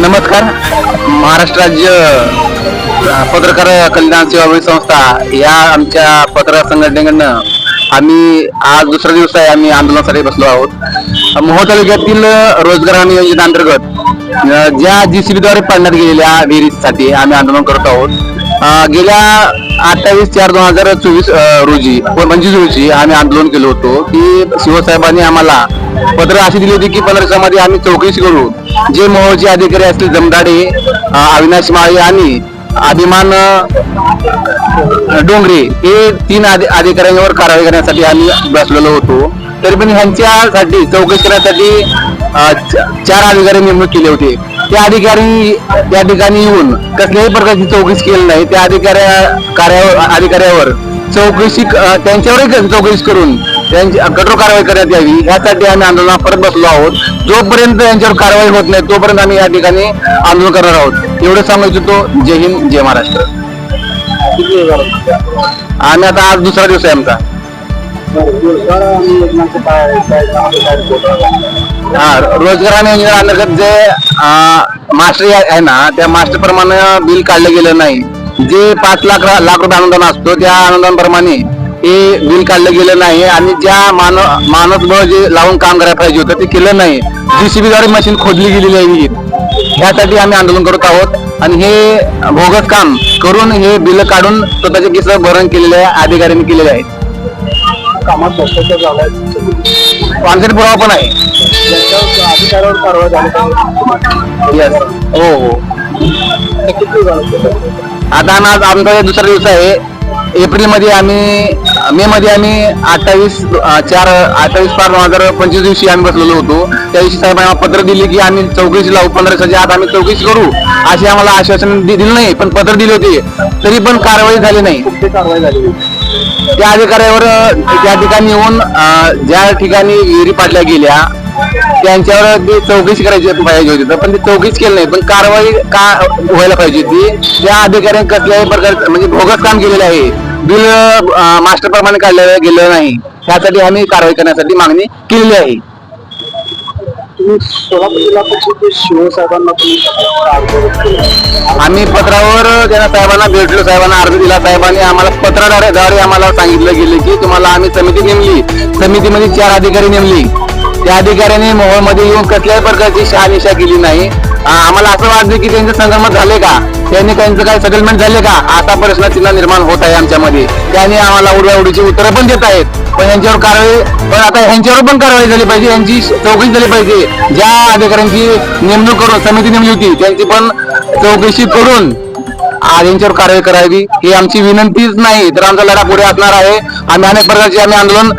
नमस्कार. महाराष्ट्र राज्य पत्रकार कल्याण सेवाभावी संस्था या आमच्या पत्रकार संघटनेकडनं आम्ही आज दुसरा दिवस आहे आम्ही आंदोलनासाठी बसलो आहोत. मोहोळ तालुक्यातील रोजगार हमी योजनेअंतर्गत अंतर्गत ज्या जीसीबीद्वारे पाडण्यात गेलेल्या विहिरीसाठी आम्ही आंदोलन करत आहोत. गेल्या अठ्ठावीस चार दोन हजार चोवीस रोजी पंचवीस रोजी आम्ही आंदोलन केलं होतो की शिवसाहेबांनी आम्हाला पत्र अशी दिली होती की पंधरा दिवसामध्ये आम्ही चौकशी करू. जे मोहचे अधिकारी असतील जमदाडे अविनाश माळी आणि अभिमान डोंगरे हे तीन अधिकाऱ्यांवर कारवाई करण्यासाठी आम्ही बसलेलो होतो. तरी पण ह्यांच्यासाठी चौकशी करण्यासाठी चार अधिकारी नेमणूक केले होते. त्या अधिकारी त्या ठिकाणी येऊन कसल्याही प्रकारची चौकशी केली नाही. त्या अधिकाऱ्या कार्यावर अधिकाऱ्यावर चौकशी क- त्यांच्यावरही चौकशी करून त्यांची कठोर कारवाई करण्यात यावी. यासाठी आम्ही आंदोलनात परत बसलो आहोत. जोपर्यंत यांच्यावर कारवाई होत नाही तोपर्यंत आम्ही या ठिकाणी आंदोलन करणार आहोत. एवढं सांगू इच्छितो जय हिंद जय महाराष्ट्र. आम्ही आता आज दुसरा दिवस आहे आमचा. हा रोजगार आणि योजना अंतर्गत जे अं, मास्टर आहे ना त्या मास्टर प्रमाणे बिल काढलं गेलं नाही. जे पाच लाख लाख रुपये अनुदान असतो त्या अनुदानप्रमाणे हे बिल काढलं गेलं नाही आणि ज्या मानव मानसबळ जे लावून काम करायला पाहिजे होतं ते केलं नाही. जीसीबी द्वारे मशीन खोदली गेलेली आहे विहीर ह्यासाठी आम्ही आंदोलन करत आहोत आणि हे भोगस काम करून हे बिल काढून स्वतःचे किस भरण केलेले आहे अधिकाऱ्यांनी केलेले आहेत. कामात भ्रष्टाचार झालाय पुरावा पण आहे. अधिकाऱ्यावर कारवाई झाली हो हो. ते किती झालं? आता ना आज आमचा हे दुसरा दिवस आहे. एप्रिलमध्ये आम्ही मे मध्ये आम्ही अठ्ठावीस अं, चार अठ्ठावीस पाच दोन हजार पंचवीस दिवशी आम्ही बसलेलो होतो. त्या दिवशी साहेबांना पत्र दिले की आम्ही चौकशी लावू. पंधरा दिवसाच्या आत आम्ही चौकशी करू. असे आम्हाला आश्वासन दि- दिलं नाही पण पत्र दिले होते. तरी पण कारवाई झाली नाही. कुठली कारवाई झाली? त्या अधिकाऱ्यावर त्या ठिकाणी येऊन ज्या ठिकाणी विहिरी पाडल्या गेल्या त्यांच्यावर ती चौकशी करायची पाहिजे होती. पण ती चौकशी केली नाही. पण कारवाई का व्हायला पाहिजे होती? त्या अधिकाऱ्याने कसल्याही प्रकारे म्हणजे भोगस काम केलेलं आहे. बिल मास्टर प्रमाणे काढलं गेलेलं नाही. त्यासाठी आम्ही कारवाई करण्यासाठी मागणी केलेली आहे. तुम्ही सोलापूर जिल्हा परिषद शिवसाहेबांना तुम्ही आम्ही पत्रावर त्यांना साहेबांना भेटलो साहेबांना अर्ज दिला साहेबांनी आम्हाला पत्राद्वारे द्वारे आम्हाला सांगितलं गेले की तुम्हाला आम्ही समिती नेमली. समितीमध्ये चार अधिकारी नेमली. त्या अधिकाऱ्यांनी मोहोळमध्ये येऊन कसल्याही प्रकारची शहानिशा केली नाही. आम्हाला असं वाटतं की त्यांचं संगमत झाले का? त्यांनी त्यांचं काही सेटलमेंट झाले का? असा प्रश्न तिला निर्माण होत आहे आमच्यामध्ये. त्यांनी आम्हाला उडवाउडीची उत्तरं पण देत आहेत. पण यांच्यावर कारवाई पण आता ह्यांच्यावर पण कारवाई झाली पाहिजे यांची चौकशी झाली पाहिजे. ज्या अधिकाऱ्यांची नेमणूक करून समिती नेमली होती त्यांची पण चौकशी करून आज यांच्यावर कारवाई करावी ही आमची विनंतीच नाही. तर आमचा लढा पुढे असणार आहे. आम्ही अनेक प्रकारचे आम्ही आंदोलन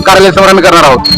कार्यालय समोर आम्ही करणार आहोत.